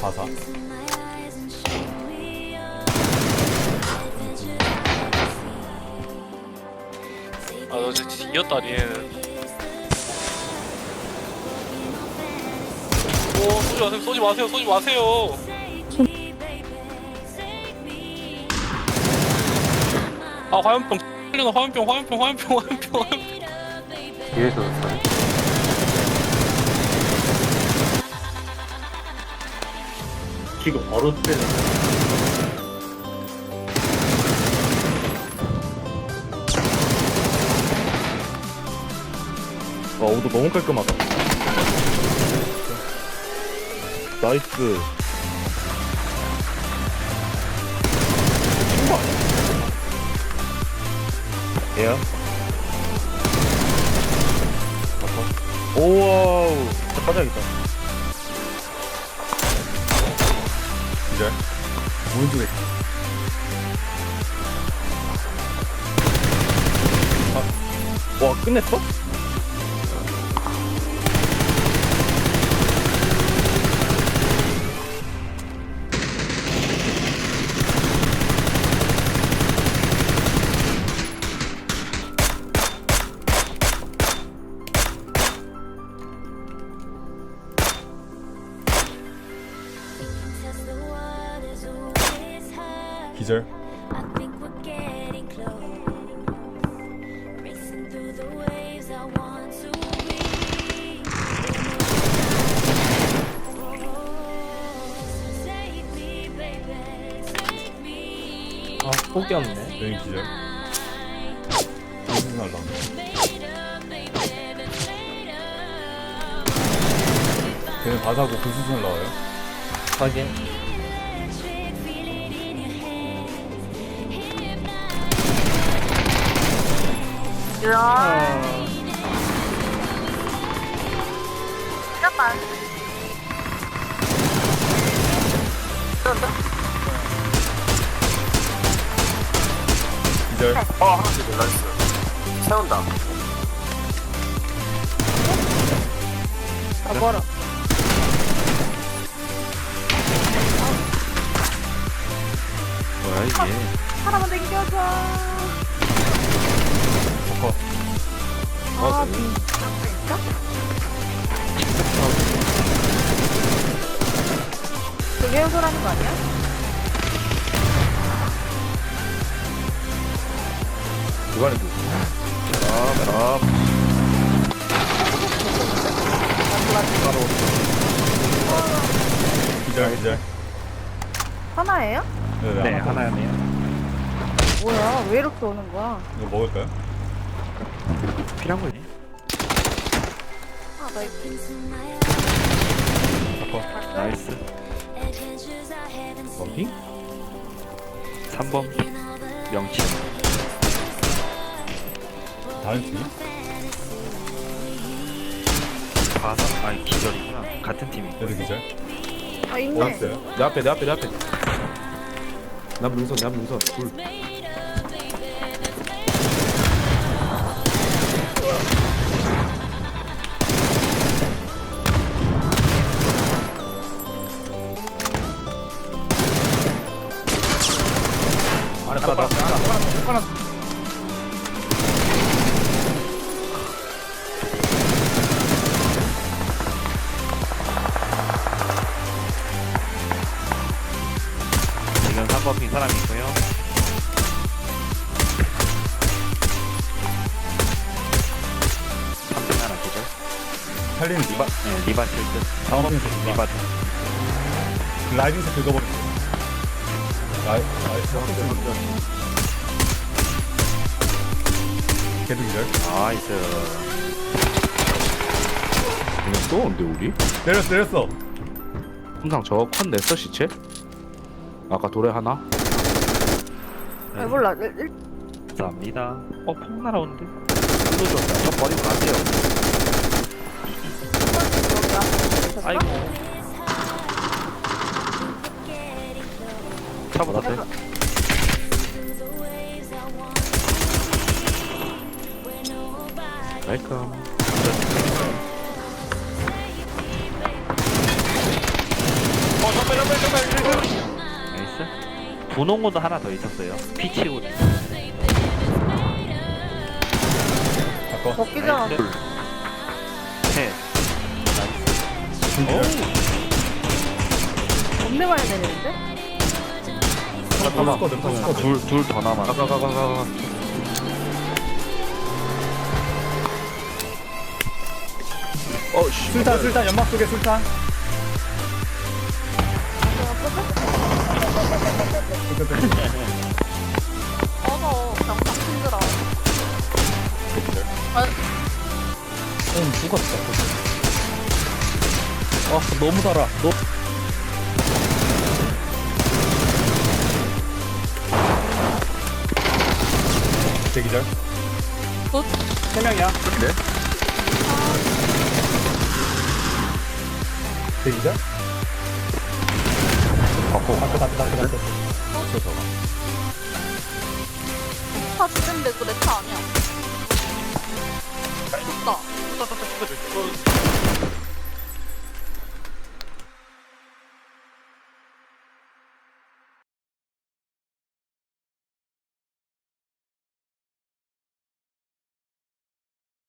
사사. 아, 너 진짜 이겼다, 니는. 오, 쏘지 마세요, 쏘지 마세요, 쏘지 마세요. 아, 화염병, 화염병, 화염병, 화염병, 화염병, 화염병. 뒤에서. 키가 바로 때려. 와, 오도 너무 깔끔하다. 나이스. 얘야? 오와우. 진짜 빠져야겠다. 기절. 오른쪽에. 아. 와, 끝냈어? Me. 아, 포기했네. 여기 기절. 무슨 날라. 걔는 다 사고 그 나와요. 확인. 기절. 어, 하나 나이스. 세운다. 뭐야 이게? 하나만 당겨줘. 버커. 아, 진짜? 그게 해소라는 거 아니야? 이번에 누구? 아, 기절, 기절. 하나예요? 네, 네 하나. 하나네요. 뭐야? 왜 이렇게 오는 거야? 이거 먹을까요? 필요한? 아, 나 eyes, 버커. 나이스. 범핑? 3번 명치. 다른 팀이? 봐서 아니 기절이구나. 같은 팀이. 얘도 기절. 아, 있네. 나왔어요. 내 앞에 내 앞에 내 앞에 남 능선 남 능선 둘 안에 빠다. 지금 3번 핀 사람이 있고요. 살리는 리바. 네, 리바 실드. 다음 리바. 리바. 라이딩스 긁어버렸어. 나이, 나이스. 걔도 기절. 나이스. 그냥 또 온대 우리? 내렸어, 내렸어. 항상 저컨 냈어 시체? 아까 돌에 하나? 아, 몰라. 일- 일- 감사합니다. 어, 폭 날아오는데? 저 버리고 가세요 아이고. 차보다 돼. 웰컴 어, 저 빼려 분홍 옷 하나 더 있었어요. 피치 옷. 바꿔. 먹기 전 둘. 셋. 중 기절. 겁내 많이 내리는데? 잠깐만. 스쿼드, 또 스쿼드. 둘, 둘 더 남았어. 가가가가가. 어, 씨. 술탄, 술탄, 연막 속에 술탄. 어서 병상 힘들어. 응, 죽었다. 아, 너무 달아. 너. 대기절. 굿. 세 명이야. 네? 대기절. 바꿔. 다크, 다크, 다크, 다크. 차 죽는데 그내 차 아니야. 좋다. 어,